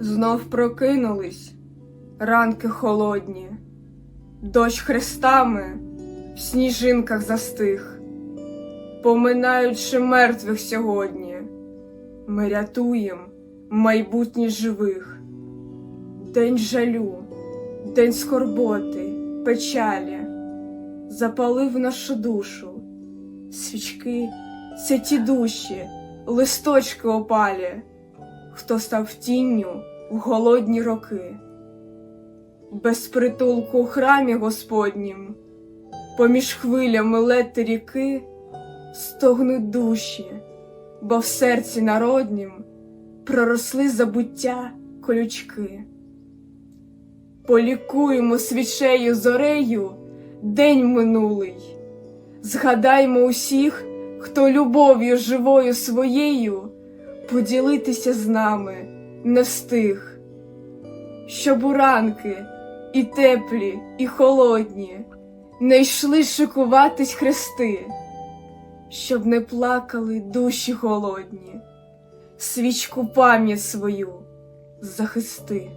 Знов прокинулись. Ранки холодні, дощ хрестами в сніжинках застиг, поминаючи мертвих сьогодні, ми рятуєм майбутнє живих. День жалю, день скорботи, печалі, запалив нашу душу. Свічки це ті душі, листочки опалі, хто став тінню в голодні роки. Без притулку у храмі Господнім, поміж хвилями лети ріки, стогнуть душі, бо в серці народнім проросли забуття колючки. Полікуємо свічею зорею день минулий, згадаймо усіх, хто любов'ю живою своєю поділитися з нами не встиг, щоб у ранки і теплі, і холодні не йшли шикуватись хрести, щоб не плакали душі голодні, свічку пам'ять свою захисти.